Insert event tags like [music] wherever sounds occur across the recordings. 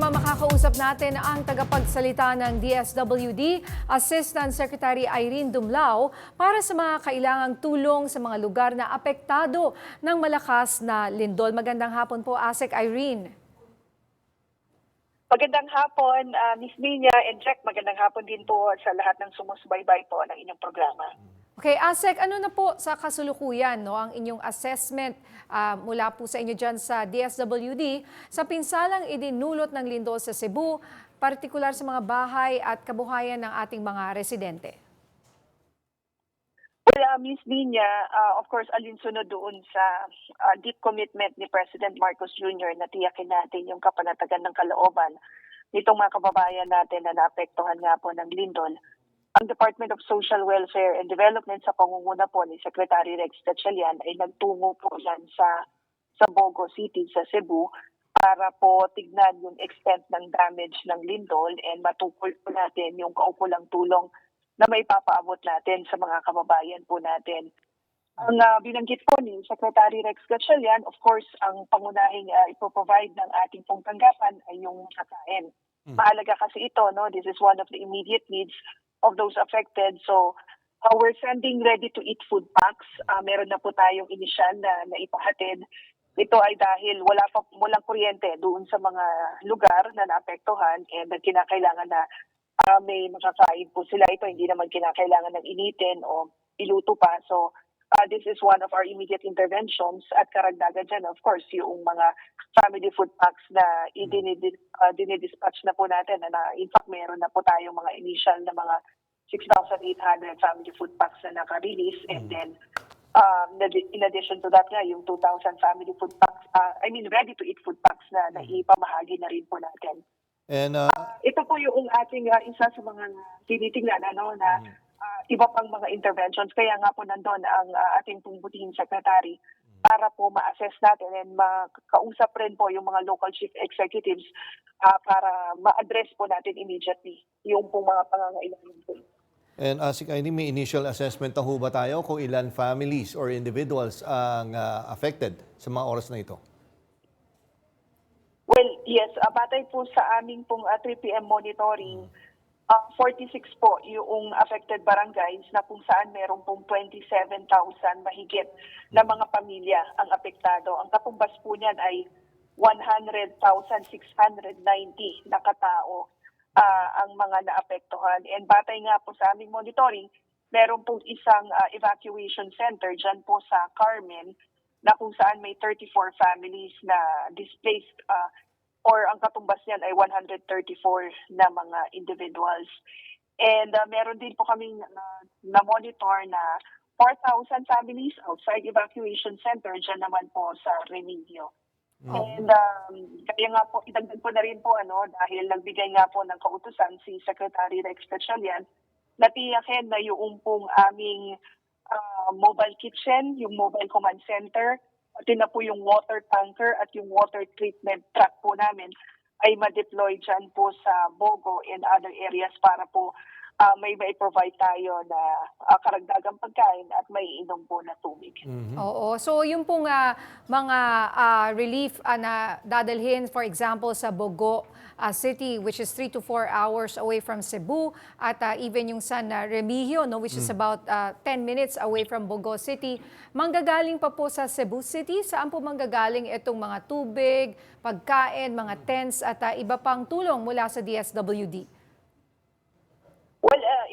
naman makakausap natin ang tagapagsalita ng DSWD, Assistant Secretary Irene Dumlao, para sa mga kailangang tulong sa mga lugar na apektado ng malakas na lindol. Magandang hapon po, ASEC Irene. Magandang hapon, uh, Miss Nina and Jack. Magandang hapon din po sa lahat ng sumusubaybay po ng inyong programa. Okay, ASEC, ano na po sa kasulukuyan no, ang inyong assessment ah, mula po sa inyo dyan sa DSWD sa pinsalang idinulot ng lindol sa Cebu, partikular sa mga bahay at kabuhayan ng ating mga residente? Well, uh, Miss Nina, uh, of course, alinsunod doon sa uh, deep commitment ni President Marcos Jr. na tiyakin natin yung kapanatagan ng kalooban nitong mga kababayan natin na naapektuhan nga po ng lindol. Ang Department of Social Welfare and Development sa pangunguna po ni Secretary Rex Gatchalian ay nagtungo po yan sa, sa Bogo City, sa Cebu, para po tignan yung extent ng damage ng lindol and matukol po natin yung kaukulang tulong na may papaabot natin sa mga kababayan po natin. Ang uh, binanggit po ni Secretary Rex Gatchalian, of course, ang pangunahing uh, ipoprovide ng ating pong tanggapan ay yung kakain. Mahalaga kasi ito, no? This is one of the immediate needs of those affected. So, uh, we're sending ready-to-eat food packs. Uh, meron na po tayong inisyal na, na ipahatid. Ito ay dahil wala pa walang kuryente doon sa mga lugar na naapektuhan and na kinakailangan na ah, may makakain po sila. Ito hindi naman kinakailangan ng initin o iluto pa. So, ah, this is one of our immediate interventions at karagdagan dyan, of course, yung mga family food packs na idinid- ah, dinidispatch na po natin. Na, na, in fact, meron na po tayong mga initial na mga 6,800 family food packs na naka-release and then um, in addition to that nga, yung 2,000 family food packs, ah, I mean ready-to-eat food packs na naipamahagi na rin po natin. And uh, Ito po yung ating ah, isa sa mga tinitingnan ano, na ah, iba pang mga interventions. Kaya nga po nandun ang ah, ating pumbuting secretary para po ma-assess natin and makausap rin po yung mga local chief executives ah, para ma-address po natin immediately yung pong mga pangangailangan po. and uh, si Kaini, may initial assessment na ho ba tayo kung ilan families or individuals ang uh, affected sa mga oras na ito? Well, yes, uh, batay po sa aming pong uh, 3 PM monitoring, uh, 46 po yung affected barangays na kung saan meron pong 27,000 mahigit na mga pamilya ang apektado. Ang katumbas po niyan ay 100,690 na katao ah, ang mga naapektuhan. And batay nga po sa aming monitoring, meron pong isang ah, evacuation center dyan po sa Carmen na kung saan may 34 families na displaced ah, or ang katumbas niyan ay 134 na mga individuals. And ah, meron din po kaming ah, na-monitor na 4,000 families outside evacuation center dyan naman po sa Remigio. And um, kaya nga po, idagdag ko na rin po ano, dahil nagbigay nga po ng kautusan si Secretary Rex Gatchalian na tiyakin na yung pong aming ah, mobile kitchen, yung mobile command center, pati na po yung water tanker at yung water treatment truck po namin ay ma-deploy dyan po sa Bogo and other areas para po ah, may mai-provide tayo na ah, karagdagang pagkain at may inom po na tubig. Oo. So yung pong ah, mga ah, relief ah, na dadalhin, for example, sa Bogo ah, City, which is 3 to 4 hours away from Cebu, at ah, even yung San Remigio, no, which is about ah, 10 minutes away from Bogo City, manggagaling pa po sa Cebu City. Saan po manggagaling itong mga tubig, pagkain, mga tents, at ah, iba pang tulong mula sa DSWD?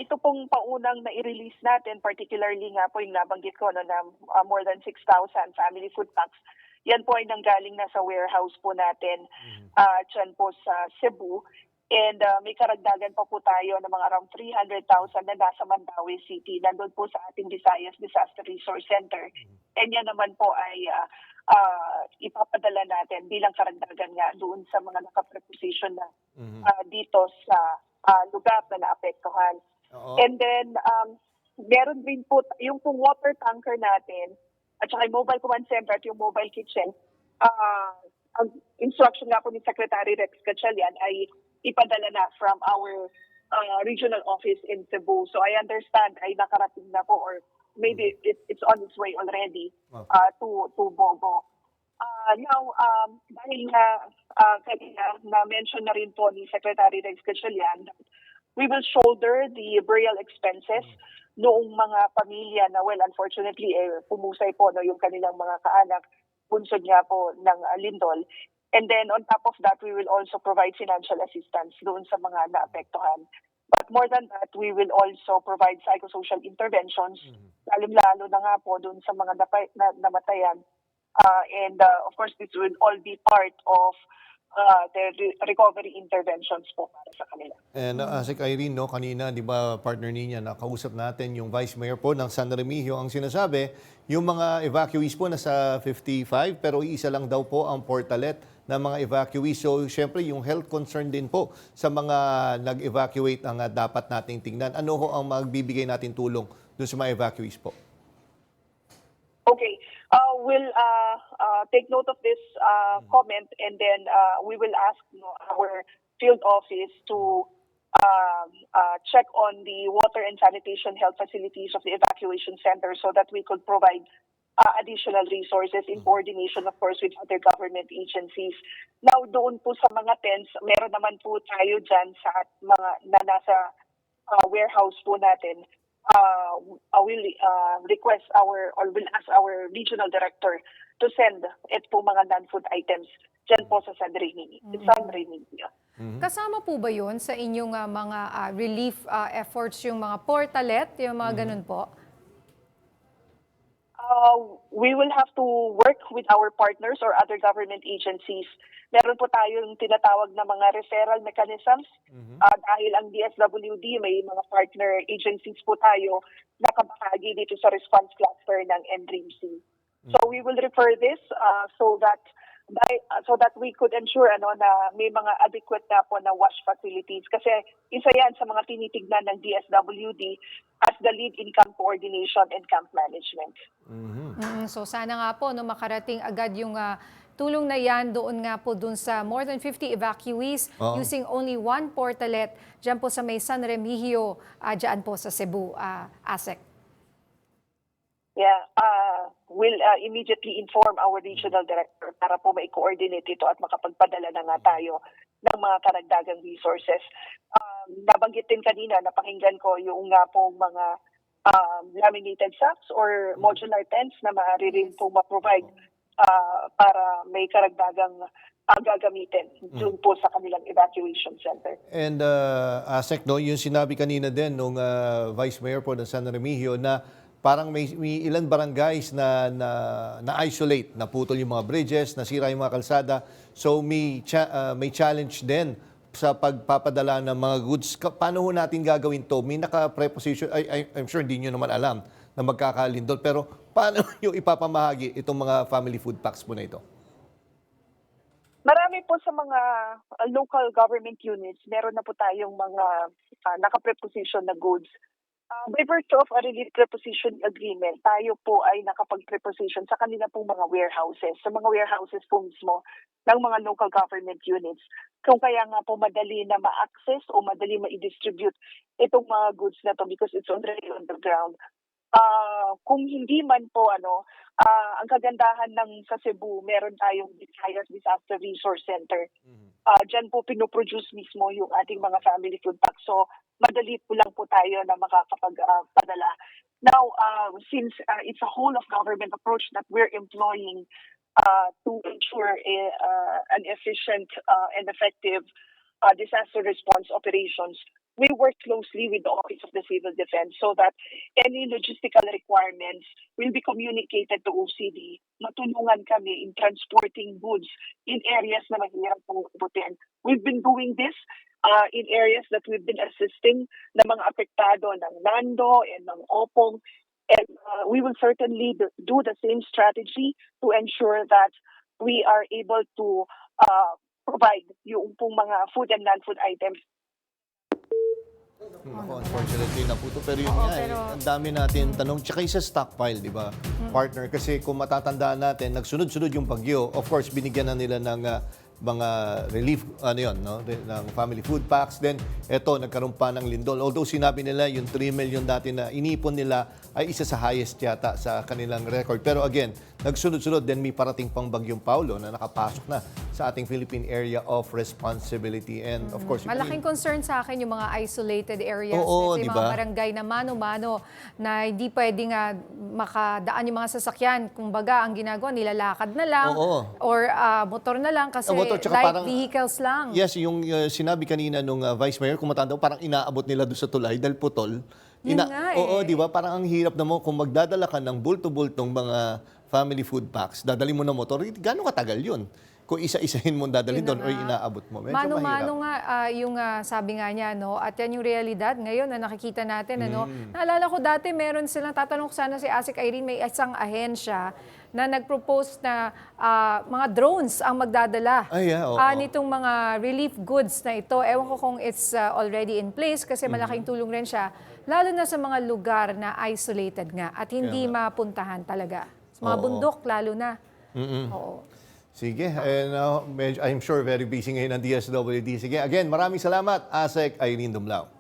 Ito pong paunang na i-release natin, particularly nga po yung nabanggit ko no, na uh, more than 6,000 family food packs. Yan po ay nanggaling na sa warehouse po natin uh, dyan po sa Cebu. And uh, may karagdagan pa po tayo ng mga around 300,000 na nasa Mandawi City. Nandun po sa ating Visayas Disaster Resource Center. And yan naman po ay uh, uh, ipapadala natin bilang karagdagan nga doon sa mga nakapreposition na uh, dito sa uh, lugar na naapektuhan. Oo. And then, um, meron din po, yung pong water tanker natin, at saka yung mobile command center at yung mobile kitchen, ah, ang instruction nga po ni Secretary Rex Gatchalian ay ipadala na from our ah, regional office in Cebu. So I understand ay nakarating na po or maybe it, it's on its way already ah, to, to Bogo. Ah, now, um, dahil nga uh, kanina na-mention na rin po ni Secretary Rex Gatchalian, we will shoulder the burial expenses noong mga pamilya na, well, unfortunately, eh, pumusay po no, yung kanilang mga kaanak, bunsod nga po ng ah, lindol. And then on top of that, we will also provide financial assistance doon sa mga naapektuhan. But more than that, we will also provide psychosocial interventions, lalong-lalo na nga po doon sa mga napay, na, namatayan. Uh, and uh, of course, this will all be part of uh, the re- recovery interventions po para sa kanila. And uh, Asik Irene, no, kanina, di ba, partner niya, nakausap natin yung Vice Mayor po ng San Remigio. Ang sinasabi, yung mga evacuees po nasa 55, pero isa lang daw po ang portalet ng mga evacuees. So, syempre, yung health concern din po sa mga nag-evacuate ang uh, dapat nating tingnan. Ano ho ang magbibigay natin tulong doon sa mga evacuees po? Okay. Uh, we'll uh, uh, take note of this uh, comment and then uh, we will ask you know, our field office to um, uh, check on the water and sanitation health facilities of the evacuation center so that we could provide uh, additional resources in coordination, of course, with other government agencies. Now, doon po sa mga tents, meron naman po tayo dyan sa mga na nasa uh, warehouse po natin. Uh, I will uh, request our or will ask our regional director to send it po mga non-food items dyan po sa San Remigio. San Remigio. Kasama po ba yun sa inyong ah, mga ah, relief ah, efforts, yung mga portalet, yung mga ganun po? Uh, we will have to work with our partners or other government agencies. Meron po tayong tinatawag na mga referral mechanisms. Uh, dahil ang DSWD, may mga partner agencies po tayo na kabahagi dito sa response cluster ng NDRIMC. So we will refer this uh, so that by, uh, so that we could ensure ano na may mga adequate na po na wash facilities kasi isa yan sa mga tinitignan ng DSWD as the lead in camp coordination and camp management. Mm, so sana nga po no makarating agad yung ah, tulong na yan doon nga po doon sa more than 50 evacuees Oo. using only one portalet dyan po sa may San Remigio, ah, dyan po sa Cebu, ah, ASEC. Yeah, uh, we'll uh, immediately inform our regional director para po mai-coordinate ito at makapagpadala na nga tayo ng mga karagdagang resources. Um, nabanggit din kanina, napakinggan ko yung nga pong mga um, laminated sacks or modular tents na maaari rin po ma-provide uh, para may karagdagang uh, gagamitin dun po sa kanilang evacuation center. And uh, Asek, no, yung sinabi kanina din nung uh, Vice Mayor po ng San Remigio na parang may, may ilan barangays na, na, na-isolate, naputol yung mga bridges, nasira yung mga kalsada. So may, cha- uh, may challenge din sa pagpapadala ng mga goods. Ka- Paano ho natin gagawin to? May naka-preposition, I, I, I'm sure hindi nyo naman alam na magkakalindol. Pero paano [laughs] yung ipapamahagi itong mga family food packs po na ito? Marami po sa mga uh, local government units, meron na po tayong mga uh, naka-preposition na goods. Uh, by virtue of a relief preposition agreement, tayo po ay nakapag-preposition sa kanila pong mga warehouses, sa mga warehouses po mismo ng mga local government units. Kung kaya nga po madali na ma-access o madali ma-distribute itong mga goods na to because it's already on the ground. Ah, kung hindi man po ano, ah, ang kagandahan ng sa Cebu, meron tayong Visayas Disaster Resource Center. Ah, diyan po pinoproduce mismo yung ating mga family food packs. So, madali po lang po tayo na makakapagpadala. Now, uh, since uh, it's a whole of government approach that we're employing uh, to ensure a, uh, an efficient uh, and effective uh, disaster response operations, we work closely with the Office of the Civil Defense so that any logistical requirements will be communicated to OCD. Matulungan kami in transporting goods in areas na mahirap pong abutin. We've been doing this uh, in areas that we've been assisting na mga apektado ng Nando and ng Opong. And uh, we will certainly do the same strategy to ensure that we are able to uh, provide yung pong mga food and non-food items Ako, unfortunately, naputo. Pero yun Oo, nga, eh, pero- ang dami natin tanong. Tsaka isa stockpile, di ba, partner? Kasi kung matatandaan natin, nagsunod-sunod yung bagyo. Of course, binigyan na nila ng, ah, mga relief ano yon no de- ng family food packs then eto nagkaroon pa ng lindol although sinabi nila yung 3 million dati na inipon nila ay isa sa highest yata sa kanilang record pero again nagsunod-sunod then may parating pang bagyong Paulo na nakapasok na sa ating Philippine area of responsibility and of course yung- Malaking concern sa akin yung mga isolated areas. Oo, Ito yung ba? mga barangay na mano-mano na hindi pwedeng ah, makadaan yung mga sasakyan. Kung baga, ang ginagawa, nilalakad na lang Oo. or ah, motor na lang kasi Ah, motor, tsaka light parang- vehicles lang. Yes, yung uh, sinabi kanina nung uh, Vice Mayor, kung matanda, parang inaabot nila doon sa tulay dahil putol. Yun nga eh. Oo, di ba? Parang ang hirap na mo kung magdadala ka ng bulto-bultong mga family food packs, dadali mo na motor, gano'ng katagal yun? Kung isa-isahin mo dadalhin doon o inaabot mo. Medyo Mano-mano mahirap. nga ah, yung ah, sabi nga niya, no? At yan yung realidad ngayon na nakikita natin, ano? Mm. Naalala ko dati, meron silang, tatanong ko sana si Asik Irene, may isang ahensya na nag-propose na ah, mga drones ang magdadala Ay, yeah, oo. ah, nitong mga relief goods na ito. Ewan ko kung it's ah, already in place kasi malaking Mm-hmm. tulong rin siya, lalo na sa mga lugar na isolated nga at hindi mapuntahan talaga. Sa mga bundok lalo na. Oo. Sige, and uh, medyo, I'm sure very busy ngayon ang DSWD. Sige, again, maraming salamat, Asek Irene Dumlao.